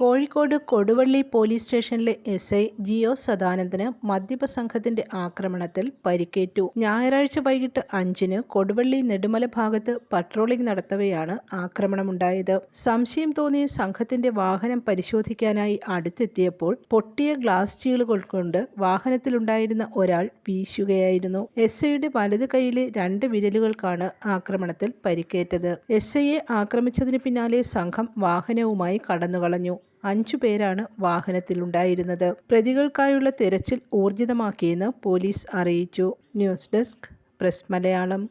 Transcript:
Kozhikode Koduvally police സ്റ്റേഷനിലെ S I Jio സദാനന്ദന് മദ്യപ സംഘത്തിന്റെ ആക്രമണത്തിൽ പരിക്കേറ്റു. ഞായറാഴ്ച വൈകിട്ട് അഞ്ചിന് കൊടുവള്ളി നെടുമല ഭാഗത്ത് പട്രോളിംഗ് നടത്തവെയാണ് ആക്രമണമുണ്ടായത്. സംശയം തോന്നിയ സംഘത്തിന്റെ വാഹനം പരിശോധിക്കാനായി അടുത്തെത്തിയപ്പോൾ പൊട്ടിയ ഗ്ലാസ് ചീളുകൾ കൊണ്ട് വാഹനത്തിലുണ്ടായിരുന്ന ഒരാൾ വീശുകയായിരുന്നു. എസ് ഐയുടെ വലത് കൈയിലെ രണ്ട് വിരലുകൾക്കാണ് ആക്രമണത്തിൽ പരിക്കേറ്റത്. എസ് ഐയെ ആക്രമിച്ചതിന് പിന്നാലെ സംഘം വാഹനവുമായി കടന്നുകളഞ്ഞു. അഞ്ചു പേരാണ് വാഹനത്തിലുണ്ടായിരുന്നത്. പ്രതികൾക്കായുള്ള തിരച്ചിൽ ഊർജിതമാക്കിയെന്ന് പോലീസ് അറിയിച്ചു. News desk press Malayalam.